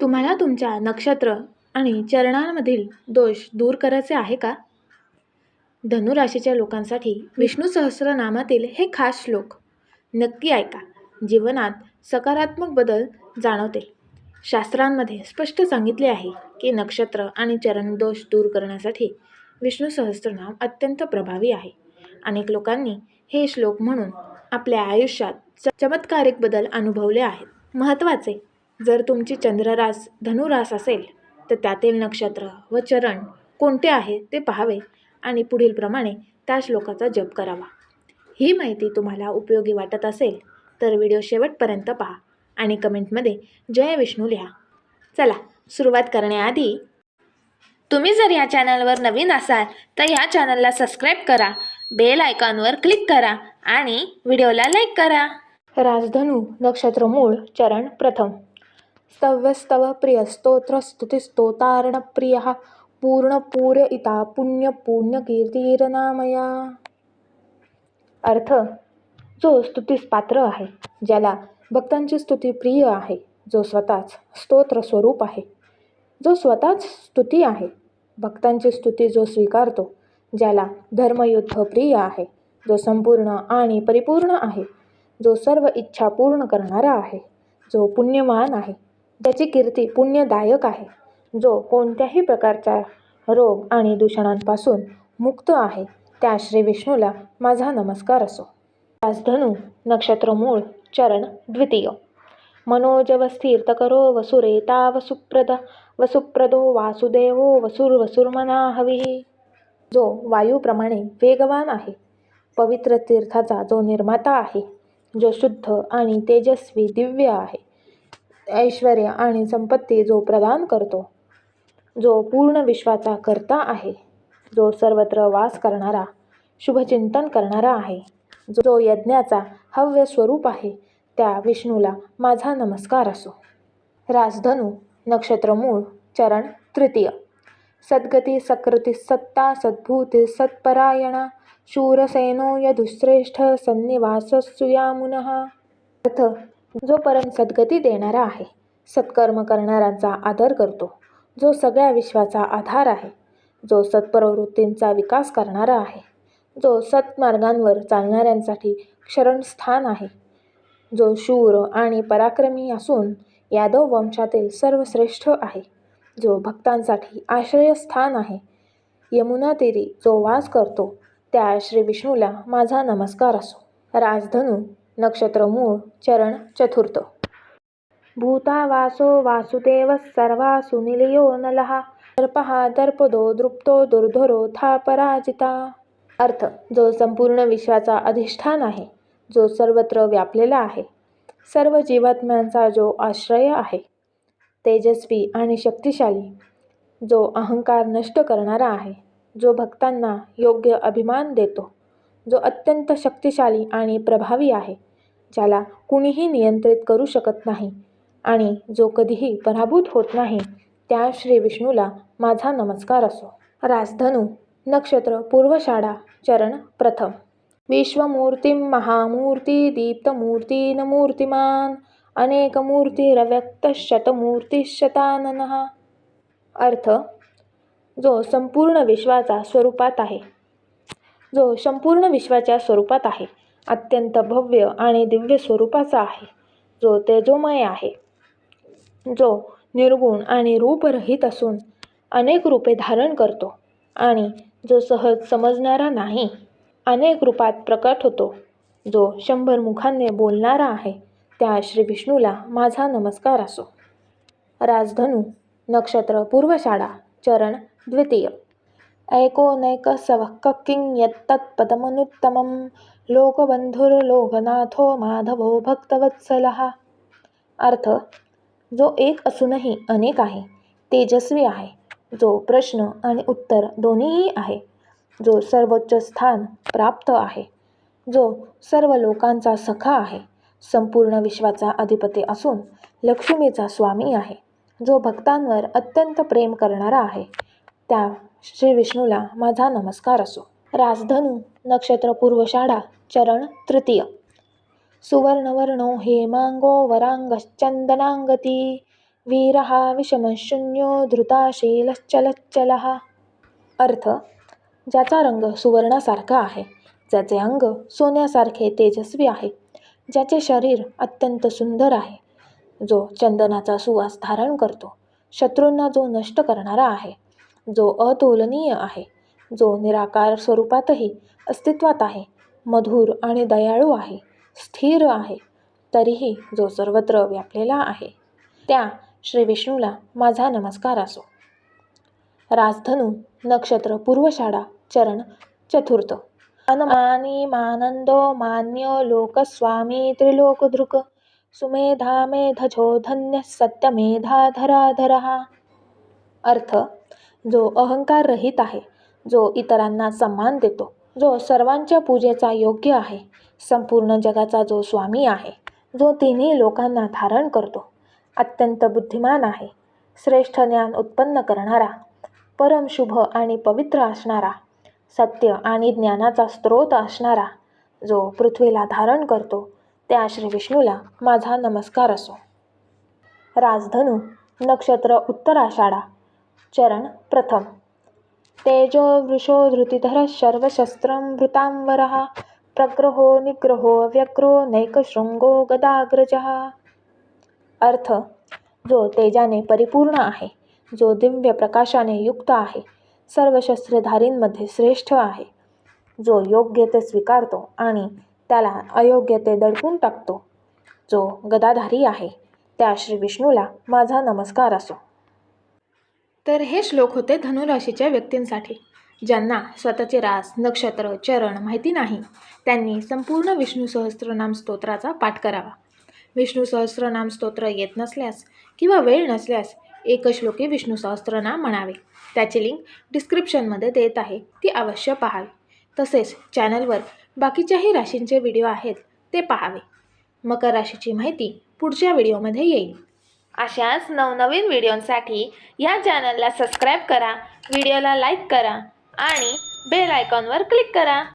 तुम्हाला तुमच्या नक्षत्र आणि चरणांमधील दोष दूर करायचे आहे का? धनुराशीच्या लोकांसाठी विष्णू सहस्रनामातील हे खास श्लोक नक्की ऐका. जीवनात सकारात्मक बदल जाणवते शास्त्रांमध्ये स्पष्ट सांगितले आहे की नक्षत्र आणि चरण दोष दूर करण्यासाठी विष्णू सहस्रनाम अत्यंत प्रभावी आहे. अनेक लोकांनी हे श्लोक म्हणून आपल्या आयुष्यात च- चमत्कारिक बदल अनुभवले आहेत. महत्त्वाचे जर तुमची चंद्ररास धनुरास असेल तर त्यातील नक्षत्र व चरण कोणते आहे ते पाहावे आणि पुढीलप्रमाणे त्या श्लोकाचा जप करावा. ही माहिती तुम्हाला उपयोगी वाटत असेल तर व्हिडिओ शेवटपर्यंत पहा आणि कमेंटमध्ये जय विष्णू लिहा. चला सुरुवात करण्याआधी तुम्ही जर या चॅनलवर नवीन असाल तर या चॅनलला सबस्क्राईब करा बेल आयकॉनवर क्लिक करा आणि व्हिडिओला लाईक करा. राजधनु नक्षत्र मूळ चरण प्रथम. स्तव्यस्तव प्रिय स्तोत्र स्तुती प्रिय पूर्ण पूर्य इता पुण्य पुण्य कीर्तीरनामया अर्थ जो स्तुतीस पात्र आहे ज्याला भक्तांची स्तुती प्रिय आहे जो स्वतःच स्तोत्र स्वरूप आहे. जो स्वतःच स्तुती आहे भक्तांची स्तुती जो स्वीकारतो ज्याला धर्मयुद्ध प्रिय आहे जो संपूर्ण आणि परिपूर्ण आहे जो सर्व इच्छा पूर्ण करणारा आहे जो पुण्यवान आहे ज्याची कीर्ती पुण्यदायक आहे जो कोणत्याही प्रकारच्या रोग आणि दूषणांपासून मुक्त आहे त्या श्री विष्णूला माझा नमस्कार असो. राजधनू नक्षत्र मूळ चरण द्वितीय. मनोजवस्थिरतकरो वसुरेता वसुप्रद वसुप्रदो वासुदेवो वसुर वसुर्मना हवी जो वायूप्रमाणे वेगवान आहे पवित्र तीर्थाचा जो निर्माता आहे जो शुद्ध आणि तेजस्वी दिव्य आहे ऐश्वर आणि संपत्ती जो प्रदान करतो जो पूर्ण विश्वाचा कर्ता आहे जो सर्वत्र वास करणारा शुभचिंतन करणारा आहे जो जो यज्ञाचा हव्य स्वरूप आहे त्या विष्णूला माझा नमस्कार असो. राजधनु नक्षत्र मूळ चरण तृतीय. सद्गती सकृती सत्ता सद्भूती सत्परायणा शूरसेनो यदुश्रेष्ठ सन्निवास सुयामुनः जो परम सद्गती देणारा आहे सत्कर्म करणाऱ्यांचा आदर करतो जो सगळ्या विश्वाचा आधार आहे जो सत्प्रवृत्तींचा विकास करणारा आहे जो सत्मार्गांवर चालणाऱ्यांसाठी क्षरणस्थान आहे जो शूर आणि पराक्रमी असून यादव वंशातील सर्वश्रेष्ठ आहे जो भक्तांसाठी आश्रयस्थान आहे यमुना तीरी जो वास करतो त्या श्री विष्णूला माझा नमस्कार असो. राजधनू नक्षत्र मूळ चरण चतुर्थ. भूतावासो वासुदेव सर्वा निलयो नलहा दर्पहा दर्पदो दृप्तो दुर्धरो था पराजिता। अर्थ जो संपूर्ण विश्वाचा अधिष्ठान आहे जो सर्वत्र व्यापलेला आहे सर्व जीवात्म्यांचा जो आश्रय आहे तेजस्वी आणि शक्तिशाली जो अहंकार नष्ट करणारा आहे जो भक्तांना योग्य अभिमान देतो जो अत्यंत शक्तिशाली आणि प्रभावी आहे ज्याला कुणीही नियंत्रित करू शकत नाही. आणि जो कधीही पराभूत होत नाही त्या श्री विष्णूला माझा नमस्कार असो. राजधनु नक्षत्र पूर्वषाढा चरण प्रथम. विश्वमूर्तीं महामूर्ती दीप्तमूर्तीन मूर्तिमान अनेकमूर्तिरव्यक्तशतमूर्तिशताननः. अर्थ जो संपूर्ण विश्वाचा स्वरूपात आहे. जो संपूर्ण विश्वाच्या स्वरूपात आहे. अत्यंत भव्य आणि दिव्य स्वरूपाचा आहे. जो तेजोमय आहे. जो निर्गुण आणि रूपरहित असून अनेक रूपे धारण करतो आणि जो सहज समजणारा नाही अनेक रूपात प्रकट होतो. जो शंभर मुखांनी बोलणारा आहे त्या श्री विष्णूला माझा नमस्कार असो. राजधनु नक्षत्र पूर्वशाळा चरण द्वितीय. ऐकोनैकसवः किं यत्तत्पदमनुत्तमं लोकबंधुर्लोकनाथो माधवो भक्तवत्सलः। अर्थ जो एक असूनही अनेक आहे तेजस्वी आहे जो प्रश्न आणि उत्तर दोन्हीही आहे जो सर्वोच्च स्थान प्राप्त आहे जो सर्व लोकांचा सखा आहे संपूर्ण विश्वाचा अधिपती असून लक्ष्मीचा स्वामी आहे जो भक्तांवर अत्यंत प्रेम करणारा आहे त्या श्री विष्णूला माझा नमस्कार असो. राजधनु नक्षत्र पूर्वषाढा चरण तृतीय. सुवर्णवर्णो हेमांगो वरांगश्चंदनांगती वीरः विषमशून्यो धृताशीलश्चलच्चलः अर्थ ज्याचा रंग सुवर्णासारखा आहे ज्याचे अंग सोन्यासारखे तेजस्वी आहे ज्याचे शरीर अत्यंत सुंदर आहे जो चंदनाचा सुवास धारण करतो शत्रूंना जो नष्ट करणारा आहे जो अतुलनीय आहे जो निराकार स्वरूपातही अस्तित्वात आहे मधुर आणि दयाळू आहे स्थिर आहे तरीही जो सर्वत्र व्यापलेला आहे त्या श्री विष्णूला माझा नमस्कार असो. राजधनु नक्षत्र पूर्वशाळा चरण चतुर्थ. अनमानी मानंदो मान्यो लोकस्वामी त्रिलोकदृक सुमेधा मेधजो धन्य सत्यमेधाधराधरः अर्थ जो अहंकार रहित आहे जो इतरांना सन्मान देतो जो सर्वांच्या पूजेचा योग्य आहे संपूर्ण जगाचा जो स्वामी आहे जो तिन्ही लोकांना धारण करतो अत्यंत बुद्धिमान आहे श्रेष्ठ ज्ञान उत्पन्न करणारा परमशुभ आणि पवित्र असणारा सत्य आणि ज्ञानाचा स्रोत असणारा जो पृथ्वीला धारण करतो त्या श्री विष्णूला माझा नमस्कार असो. राजधनु नक्षत्र उत्तराषाढा चरण प्रथम। तेजो वृषो धृतिधर शर्वशस्त्रं भृतांवरः प्रग्रहो निग्रहो व्यग्रो नैकशृंगो गदाग्रजः। अर्थ। जो तेजाने परिपूर्ण आहे जो दिव्य प्रकाशाने युक्त आहे सर्व शस्त्रधारींमध्ये श्रेष्ठ आहे जो योग्य ते स्वीकारतो आणि त्याला अयोग्य ते दडपून टाकतो जो गदाधारी आहे त्या श्री विष्णूला माझा नमस्कार असो। तर हे श्लोक होते धनुराशीच्या व्यक्तींसाठी ज्यांना स्वतःचे रास नक्षत्र चरण माहिती नाही. त्यांनी संपूर्ण विष्णू सहस्त्रनाम स्तोत्राचा पाठ करावा. विष्णू सहस्त्रनाम स्तोत्र येत नसल्यास किंवा वेळ नसल्यास एकश्लोकी विष्णू सहस्त्रनाम म्हणावे. त्याची लिंक डिस्क्रिप्शनमध्ये देत आहे. ती अवश्य पहावी. तसेच चॅनलवर बाकीच्याही राशींचे व्हिडिओ आहेत ते पहावे. मकर राशीची माहिती पुढच्या व्हिडिओमध्ये येईल. अशाच नवनवीन व्हिडिओंसाठी या चॅनलला सबस्क्राईब करा व्हिडिओला लाईक करा आणि बेल आयकॉनवर क्लिक करा.